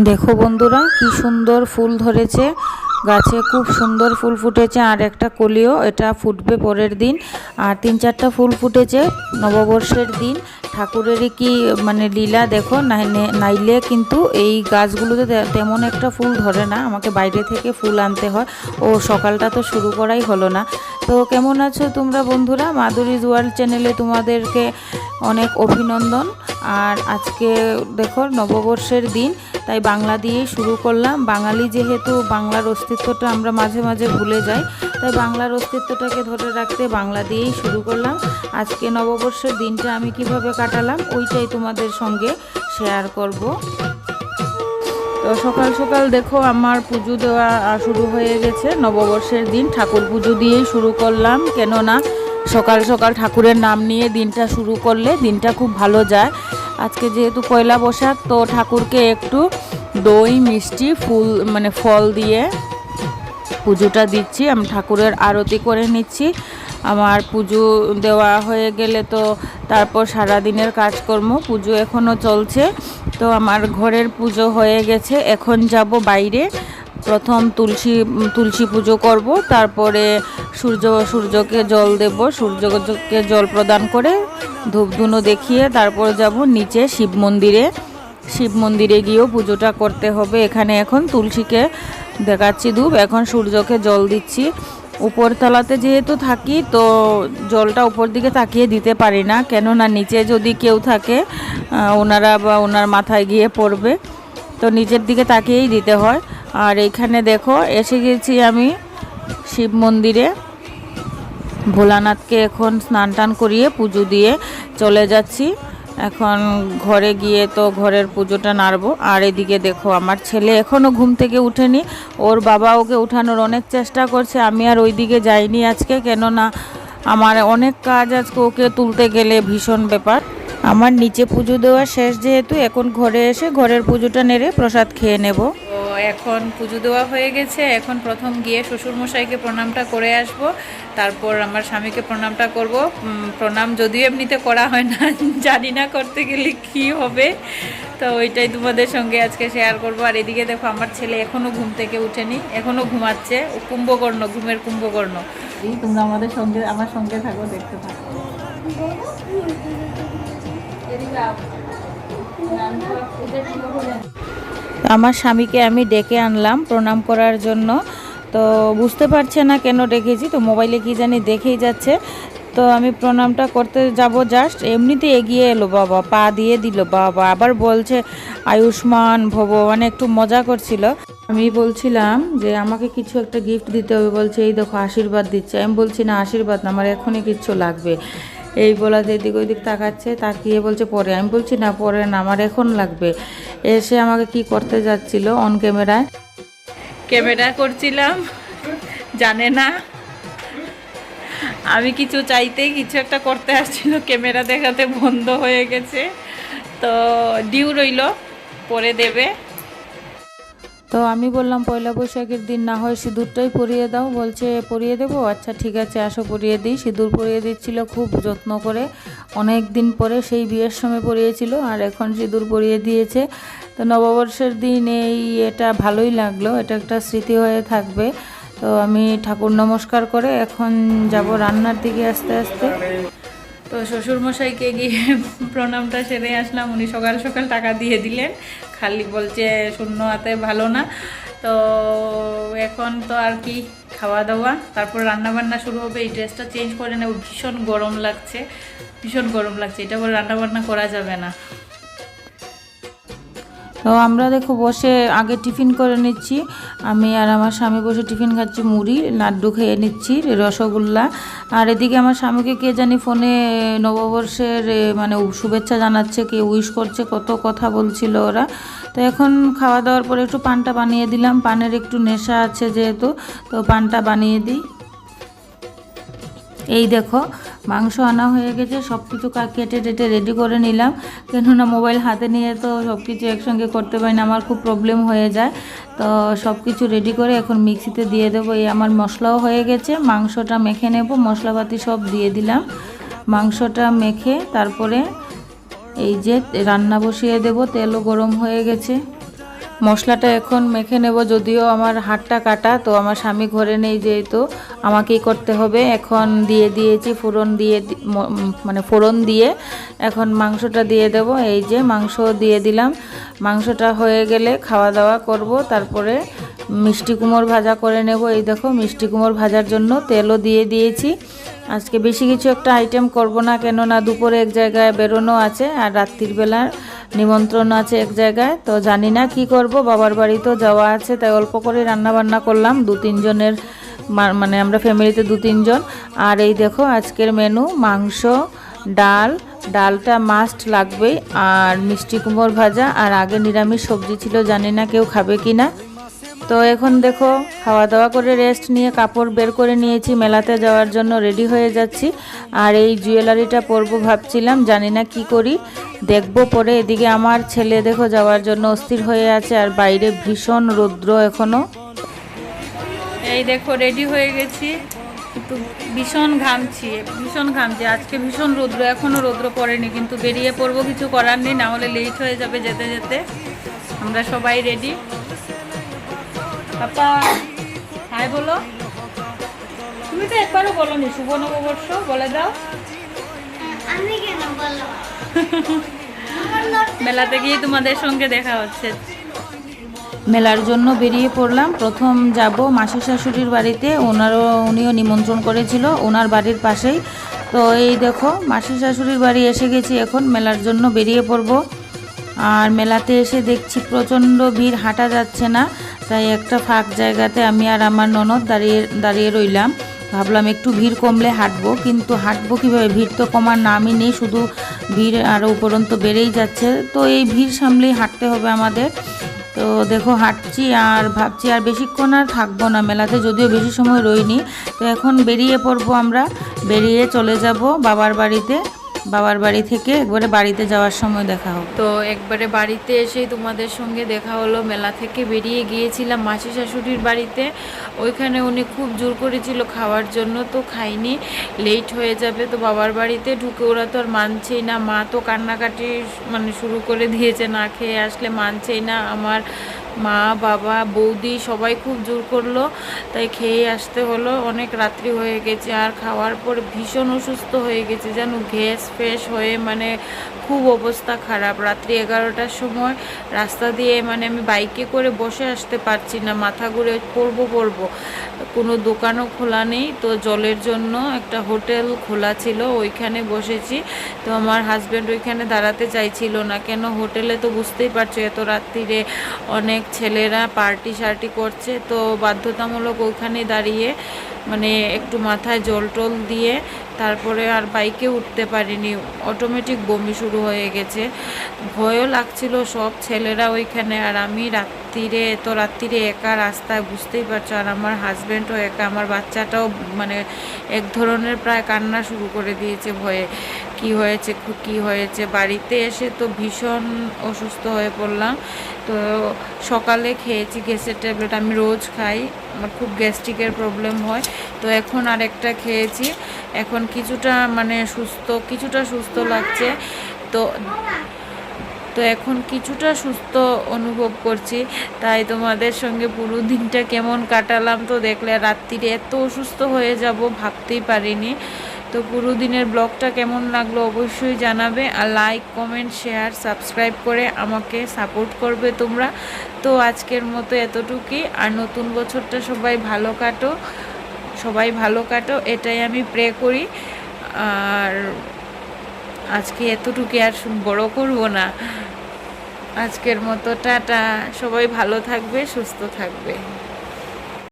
দেখো বন্ধুরা, কি সুন্দর ফুল ধরেছে। গাছে খুব সুন্দর ফুল ফুটেছে, আর একটা কলিও, এটা ফুটবে পরের দিন। আর তিন চারটা ফুল ফুটেছে, নববর্ষের দিন। ঠাকুরেরই কি মানে লীলা দেখো, নাই- নাইলে কিন্তু এই গাছগুলোতে তেমন একটা ফুল ধরে না, আমাকে বাইরে থেকে ফুল আনতে হয়। ও, সকালটা তো শুরু করাই হলো না। তো কেমন আছো তোমরা বন্ধুরা? মাধুরীজ ওয়ার্ল্ড চ্যানেলে তোমাদেরকে অনেক অভিনন্দন। আর আজকে দেখো নববর্ষের দিন, তাই বাংলা দিয়েই শুরু করলাম। বাঙালি যেহেতু বাংলার অস্তিত্বটা আমরা মাঝে মাঝে ভুলে যাই, তাই বাংলার অস্তিত্বটাকে ধরে রাখতে বাংলা দিয়েই শুরু করলাম। আজকে নববর্ষের দিনটা আমি কীভাবে কাটালাম, ওইটাই তোমাদের সঙ্গে শেয়ার করব। তো সকাল সকাল দেখো আমার পুজো দেওয়া শুরু হয়ে গেছে, নববর্ষের দিন ঠাকুর পুজো দিয়েই শুরু করলাম। কেননা সকাল সকাল ঠাকুরের নাম নিয়ে দিনটা শুরু করলে দিনটা খুব ভালো যায়। আজকে যেহেতু পয়লা বৈশাখ, তো ঠাকুরকে একটু দই, মিষ্টি, ফুল মানে ফল দিয়ে পুজোটা দিচ্ছি। আমি ঠাকুরের আরতি করে নিচ্ছি। আমার পুজো দেওয়া হয়ে গেলে তো তারপর সারা দিনের কাজকর্ম, পুজো এখনও চলছে। তো আমার ঘরের পুজো হয়ে গেছে। এখন যাব বাইরে। প্রথম তুলসী তুলসী পুজো করব, তারপরে সূর্য, সূর্যকে জল দেব, সূর্যকে জল প্রদান করে ধূপধুনো দেখিয়ে তারপর যাব নিচে শিব মন্দিরে। শিব মন্দিরে গিয়েও পুজোটা করতে হবে। এখানে এখন তুলসীকে দেখাচ্ছি ধূপ, এখন সূর্যকে জল দিচ্ছি। উপরতলাতে যেহেতু থাকি, তো জলটা উপর দিকে তাকিয়ে দিতে পারি না, কেননা নিচে যদি কেউ থাকে ওনারা বা ওনার মাথায় গিয়ে পড়বে, তো নিচের দিকে তাকিয়েই দিতে হয়। আর এইখানে দেখো, এসে গেছি আমি শিব মন্দিরে। ভোলানাথকে এখন স্নান টান করিয়ে পুজো দিয়ে চলে যাচ্ছি। এখন ঘরে গিয়ে তো ঘরের পুজোটা নাড়বো। আর এদিকে দেখো, আমার ছেলে এখনও ঘুম থেকে উঠেনি। ওর বাবা ওকে উঠানোর অনেক চেষ্টা করছে। আমি আর ওইদিকে যাইনি আজকে, কেননা আমার অনেক কাজ আজকে ওকে তুলতে গেলে ভীষণ ব্যাপার। আমার নিচে পুজো দেওয়া শেষ যেহেতু, এখন ঘরে এসে ঘরের পুজোটা নেড়ে প্রসাদ খেয়ে নেব। এখন পুজো দেওয়া হয়ে গেছে। এখন প্রথম গিয়ে শ্বশুরমশাইকে প্রণামটা করে আসব। তারপর আমার স্বামীকে প্রণামটা করব। প্রণাম যদিও এমনিতে করা হয় না, জানি না করতে গেলে কি হবে। তো ওইটাই তোমাদের সঙ্গে আজকে শেয়ার করব। আর এদিকে দেখো, আমার ছেলে এখনও ঘুম থেকে উঠেনি এখনও ঘুমাচ্ছে। কুম্ভকর্ণ, ঘুমের কুম্ভকর্ণ। এই তোমরা আমাদের সঙ্গে, আমার সঙ্গে থাকো, দেখতে থাকো। আমার স্বামীকে আমি ডেকে আনলাম প্রণাম করার জন্য। তো বুঝতে পারছে না কেন ডেকেছি, তো মোবাইলে কি জানি দেখেই যাচ্ছে। তো আমি প্রণামটা করতে যাব জাস্ট, এমনিতে এগিয়ে এলো বাবা, পা দিয়ে দিল বাবা, আবার বলছে, আয়ুষ্মান ভব মানে একটু মজা করছিল। আমি বলছিলাম যে, আমাকে কিছু একটা গিফট দিতে হবে, বলছে, এই দেখো, আশীর্বাদ দিচ্ছে। আমি বলছি, না, আশীর্বাদ না, আমার এখনই কিচ্ছু লাগবে। এই বলাতে এদিক ওইদিক তাকাচ্ছে, তাকিয়ে বলছে, পরে। আমি বলছি, না, পরে না, আমার এখন লাগবে। এসে আমাকে কি করতে যাচ্ছিল অন ক্যামেরায় ক্যামেরা করছিলাম, জানে না। আমি কিছু চাইতেই কিছু একটা করতে আসছিল, ক্যামেরা দেখাতে বন্ধ হয়ে গেছে। তো ডিউ রইল, পরে দেবে। তো আমি বললাম পয়লা বৈশাখের দিন না হয় সিঁদুরটাই পরিয়ে দাও। বলছে, পরিয়ে দেবো? আচ্ছা ঠিক আছে, আসো, পরিয়ে দিই। সিঁদুর পরিয়ে দিচ্ছিল খুব যত্ন করে। অনেক দিন পরে সেই বিয়ের সময় পরিয়েছিল আর এখন সিঁদুর পরিয়ে দিয়েছে। তো নববর্ষের দিন এই এটা ভালোই লাগল, এটা একটা স্মৃতি হয়ে থাকবে। তো আমি ঠাকুর নমস্কার করে এখন যাব রান্নার দিকে আস্তে আস্তে। তো শ্বশুরমশাইকে গিয়ে প্রণামটা সেরে আসলাম। উনি সকাল সকাল টাকা দিয়ে দিলেন। খালি বলছে, শূন্য হাতে ভালো না। তো এখন তো আর কি খাওয়া দাওয়া তারপর রান্নাবান্না শুরু হবে। এই ড্রেসটা চেঞ্জ করে নেব। ভীষণ গরম লাগছে। ভীষণ গরম লাগছে। এটা বলে রান্নাবান্না করা যাবে না। তো আমরা দেখো বসে আগে টিফিন করে নিচ্ছি। আমি আর আমার স্বামী বসে টিফিন খাচ্ছি, মুড়ি, লাড্ডু খেয়ে নিচ্ছি, রসগোল্লা। আর এদিকে আমার স্বামীকে কে জানি ফোনে নববর্ষের মানে শুভেচ্ছা জানাচ্ছে, কে উইশ করছে, কত কথা বলছিল ওরা। তো এখন খাওয়া দাওয়ার পরে একটু পানটা বানিয়ে দিলাম। পানের একটু নেশা আছে যেহেতু, তো পানটা বানিয়ে দিই। এই দেখো, মাংস আনা হয়ে গেছে সব কিছু কেটে টেটে রেডি করে নিলাম। কেননা মোবাইল হাতে নিয়ে তো সব কিছু একসঙ্গে করতে পারি না, আমার খুব প্রবলেম হয়ে যায়। তো সব কিছু রেডি করে এখন মিক্সিতে দিয়ে দেবো। এই আমার মশলাও হয়ে গেছে, মাংসটা মেখে নেব, মশলাপাতি সব দিয়ে দিলাম। মাংসটা মেখে তারপরে এই যে রান্না বসিয়ে দেব, তেলও গরম হয়ে গেছে। মশলাটা এখন মেখে নেব, যদিও আমার হাতটা কাটা, তো আমার স্বামী ঘরে নেই যেহেতু। আমাকেই করতে হবে। এখন দিয়ে দিয়েছি ফোড়ন দিয়ে মানে ফোড়ন দিয়ে। এখন মাংসটা দিয়ে দেব। এই যে মাংস দিয়ে দিলাম। মাংসটা হয়ে গেলে খাওয়া দাওয়া করব। তারপরে মিষ্টি কুমোর ভাজা করে নেব। এই দেখো, মিষ্টি কুমোর ভাজার জন্য তেলও দিয়ে দিয়েছি। আজকে বেশি কিছু একটা আইটেম করব না, কেননা দুপুরে এক জায়গায় বেরোনো আছে, আর রাত্রির বেলার নিমন্ত্রণ আছে এক জায়গায়, তো জানি না কি করব, বাবার বাড়িতেও যাওয়া আছে, তাই অল্প করে রান্না বান্না করলাম, দু তিনজনের মানে আমরা ফ্যামিলিতে দু তিনজন। আর এই দেখো আজকের মেনু, মাংস, ডাল, ডালটা মাস্ট লাগবেই, আর মিষ্টি কুমড় ভাজা, আর আগে নিরামিষ সবজি ছিল, জানি না কেউ খাবে কি না তো এখন দেখো খাওয়া দাওয়া করে রেস্ট নিয়ে কাপড় বের করে নিয়েছি, মেলাতে যাওয়ার জন্য রেডি হয়ে যাচ্ছি। আর এই জুয়েলারিটা পরবো ভাবছিলাম, জানি না কি করি। দেখব পরে, এদিকে আমার ছেলে দেখো যাওয়ার জন্য অস্থির হয়ে আছে, আর বাইরে ভীষণ রৌদ্র এখনও। এই দেখো রেডি হয়ে গেছি। কিন্তু ভীষণ ঘামছি ভীষণ ঘামছি। আজকে ভীষণ রৌদ্র এখনও রৌদ্র পড়েনি, কিন্তু বেরিয়ে পড়ব, কিছু করার নেই, না হলে লেট হয়ে যাবে যেতে যেতে। আমরা সবাই রেডি পাপা হাই বলো। তুমি তো একবারও বলো নি শুভ নববর্ষ বলে দাও। আমি কেন বলো মেলাতে গিয়ে তোমাদের সঙ্গে দেখা হচ্ছে। মেলার জন্য বেরিয়ে পড়লাম। প্রথম যাব মাসি শাশুড়ির বাড়িতে। ওনারও উনিও নিমন্ত্রণ করেছিল ওনার বাড়ির পাশেই। তো এই দেখো মাসি শাশুড়ির বাড়ি এসে গেছি এখন। মেলার জন্য বেরিয়ে পড়ব। আর মেলাতে এসে দেখছি প্রচণ্ড ভিড় হাঁটা যাচ্ছে না। তাই একটা ফাঁক জায়গাতে আমি আর আমার ননদ দাঁড়িয়ে দাঁড়িয়ে রইলাম। ভাবলাম একটু ভিড় কমলে হাঁটবো, কিন্তু হাঁটবো কীভাবে? ভিড় তো কমার নামই নেই, শুধু ভিড় আরও উপরন্ত বেড়েই যাচ্ছে। তো এই ভিড় সামলেই হাঁটতে হবে আমাদের। তো দেখো, হাঁটছি আর ভাবছি আর বেশিক্ষণ আর থাকব না মেলাতে, যদিও বেশি সময় রইনি। তো এখন বেরিয়ে পড়ব আমরা। বেরিয়ে চলে যাব বাবার বাড়িতে। বাবার বাড়ি থেকে একবারে বাড়িতে যাওয়ার সময় দেখা হবে তো একবারে বাড়িতে এসেই তোমাদের সঙ্গে দেখা হলো। মেলা থেকে বেরিয়ে গিয়েছিলাম মাসি শাশুড়ির বাড়িতে। ওইখানে উনি খুব জোর করেছিল খাওয়ার জন্য, তো খাইনি লেট হয়ে যাবে। তো বাবার বাড়িতে ঢুকে ওরা তো আর মানছেই না। মা তো কান্নাকাটি মানে শুরু করে দিয়েছে, না খেয়ে আসলে মানছেই না। আমার মা, বাবা, বৌদি সবাই খুব জোর করল, তাই খেয়ে আসতে হলো। অনেক রাত্রি হয়ে গেছে, আর খাওয়ার পর ভীষণ অসুস্থ হয়ে গেছে যেন গ্যাস ফ্যাস হয়ে মানে খুব অবস্থা খারাপ। রাত্রি এগারোটার সময় রাস্তা দিয়ে মানে আমি বাইকে করে বসে আসতে পারছি না, মাথা ঘুরে পড়ব পড়ব। কোনো দোকানও খোলা নেই, তো জলের জন্য একটা হোটেল খোলা ছিল, ওইখানে বসেছি। তো আমার হাজব্যান্ড ওইখানে দাঁড়াতে চাইছিল না, কেন? হোটেলে তো বুঝতেই পারছ, এত রাত্রিরে অনেক ছেলেরা পার্টি শার্টি করছে, তো বাধ্যতামূলক ওইখানে দাঁড়িয়ে মানে একটু মাথায় জল টল দিয়ে তারপরে আর বাইকে উঠতে পারিনি। অটোমেটিক বমি শুরু হয়ে গেছে। ভয়ও লাগছিল সব ছেলেরা ওইখানে আর আমি রাত্রিরে এত রাত্রিরে একা রাস্তায় বুঝতেই পারছ, আর আমার হাজব্যান্ডও একা, আমার বাচ্চাটাও মানে এক ধরনের প্রায় কান্না শুরু করে দিয়েছে ভয়ে। কি হয়েছে কি হয়েছে? বাড়িতে এসে তো ভীষণ অসুস্থ হয়ে পড়লাম। তো সকালে খেয়েছি গ্যাসের ট্যাবলেট, আমি রোজ খাই। আমার খুব গ্যাস্ট্রিকের প্রবলেম হয়। তো এখন আরেকটা খেয়েছি। এখন কিছুটা মানে সুস্থ, কিছুটা সুস্থ লাগছে। তো তো এখন কিছুটা সুস্থ অনুভব করছি। তাই তোমাদের সঙ্গে পুরো দিনটা কেমন কাটালাম তো দেখলে। রাত্রিরে এত অসুস্থ হয়ে যাব ভাবতেই পারিনি। তো পুরো দিনের ব্লগটা কেমন লাগল অবশ্যই জানাবে আর লাইক কমেন্ট শেয়ার সাবস্ক্রাইব করে আমাকে সাপোর্ট করবে তোমরা। তো আজকের মতো এতটুকুই। আর নতুন বছরটা সবাই ভালো কাটো। সবাই ভালো কাটো, এটাই আমি প্রে করি। আর আজকে এতটুকু আর বড় করব না। আজকের মতো টাটা। সবাই ভালো থাকবে, সুস্থ থাকবে।